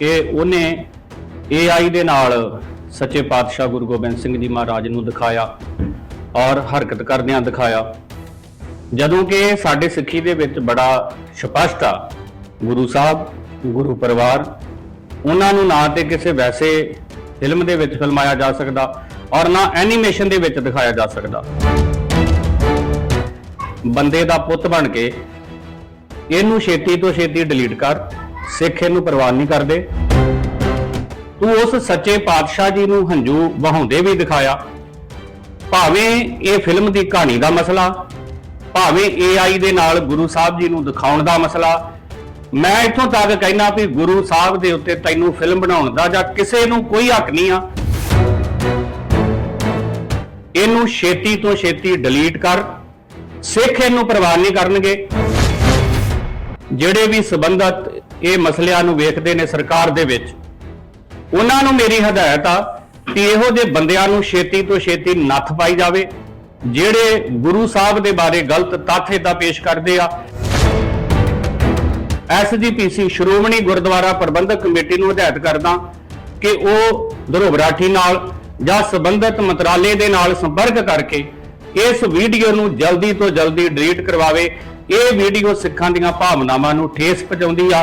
ਕਿ ਉਹਨੇ AI ਦੇ ਨਾਲ ਸੱਚੇ ਪਾਤਸ਼ਾਹ ਗੁਰੂ ਗੋਬਿੰਦ ਸਿੰਘ ਜੀ ਮਹਾਰਾਜ ਨੂੰ ਦਿਖਾਇਆ ਔਰ ਹਰਕਤ ਕਰਦਿਆਂ ਦਿਖਾਇਆ। ਜਦੋਂ ਕਿ ਸਾਡੇ ਸਿੱਖੀ ਦੇ ਵਿੱਚ ਬੜਾ ਸਪਸ਼ਟ ਆ, ਗੁਰੂ ਸਾਹਿਬ, ਗੁਰੂ ਪਰਿਵਾਰ, ਉਹਨਾਂ ਨੂੰ ਨਾ ਤੇ ਕਿਸੇ ਵੈਸੇ ਫਿਲਮ ਦੇ ਵਿੱਚ ਫਿਲਮਾਇਆ ਜਾ ਸਕਦਾ ਔਰ ਨਾ ਐਨੀਮੇਸ਼ਨ ਦੇ ਵਿੱਚ ਦਿਖਾਇਆ ਜਾ ਸਕਦਾ। ਬੰਦੇ ਦਾ ਪੁੱਤ ਬਣ ਕੇ ਇਹਨੂੰ ਛੇਤੀ ਤੋਂ ਛੇਤੀ ਡਿਲੀਟ ਕਰ ਸਿੱਖ ਇਹਨੂੰ ਪ੍ਰਵਾਨ ਨਹੀਂ ਕਰਦੇ। ਤੂੰ ਉਸ ਸੱਚੇ ਪਾਤਸ਼ਾਹ ਜੀ ਨੂੰ ਹੰਝੂ ਵਹਾਉਂਦੇ ਵੀ ਦਿਖਾਇਆ। ਭਾਵੇਂ ਇਹ ਫਿਲਮ ਦੀ ਕਹਾਣੀ ਦਾ ਮਸਲਾ, ਭਾਵੇਂ AI ਦੇ ਨਾਲ ਗੁਰੂ ਸਾਹਿਬ ਜੀ ਨੂੰ ਦਿਖਾਉਣ ਦਾ ਮਸਲਾ, ਮੈਂ ਇੱਥੋਂ ਤੱਕ ਕਹਿਣਾ ਵੀ ਗੁਰੂ ਸਾਹਿਬ ਦੇ ਉੱਤੇ ਤੈਨੂੰ ਫਿਲਮ ਬਣਾਉਣ ਦਾ ਜਾਂ ਕਿਸੇ ਨੂੰ ਕੋਈ ਹੱਕ ਨਹੀਂ ਆ। ਇਹਨੂੰ ਛੇਤੀ ਤੋਂ ਛੇਤੀ ਡਿਲੀਟ ਕਰ, ਸਿੱਖ ਇਹਨੂੰ ਪ੍ਰਵਾਨ ਨਹੀਂ ਕਰਨਗੇ। ਜਿਹੜੇ ਵੀ ਸਬੰਧਤ ਇਹ ਮਸਲਿਆਂ ਨੂੰ ਵੇਖਦੇ ਨੇ ਸਰਕਾਰ ਦੇ ਵਿੱਚ। ਉਹਨਾਂ ਨੂੰ ਮੇਰੀ ਹਦਾਇਤ ਆ ਕਿ ਇਹੋ ਜਿਹੇ ਬੰਦਿਆਂ ਨੂੰ ਛੇਤੀ ਤੋਂ ਛੇਤੀ ਨੱਥ ਪਾਈ ਜਾਵੇ, ਜਿਹੜੇ ਗੁਰੂ ਸਾਹਿਬ ਦੇ ਬਾਰੇ ਗਲਤ ਤੱਥ ਏਦਾਂ ਪੇਸ਼ ਕਰਦੇ ਆ। ਐਸਜੀਪੀਸੀ ਸ਼੍ਰੋਮਣੀ ਗੁਰਦੁਆਰਾ ਪ੍ਰਬੰਧਕ ਕਮੇਟੀ ਨੂੰ ਹਦਾਇਤ ਕਰਦਾ ਕਿ ਉਹ ਧਰੋਬਰਾਠੀ ਨਾਲ ਜਾਂ ਸੰਬੰਧਿਤ ਮੰਤਰਾਲੇ ਦੇ ਨਾਲ ਸੰਪਰਕ ਕਰਕੇ ਇਸ ਵੀਡੀਓ ਨੂੰ ਜਲਦੀ ਤੋਂ ਜਲਦੀ ਡਿਲੀਟ ਕਰਵਾਵੇ। ਇਹ ਵੀਡੀਓ ਸਿੱਖਾਂ ਦੀਆਂ ਭਾਵਨਾਵਾਂ ਨੂੰ ਠੇਸ ਪਹੁੰਚਾਉਂਦੀ ਆ।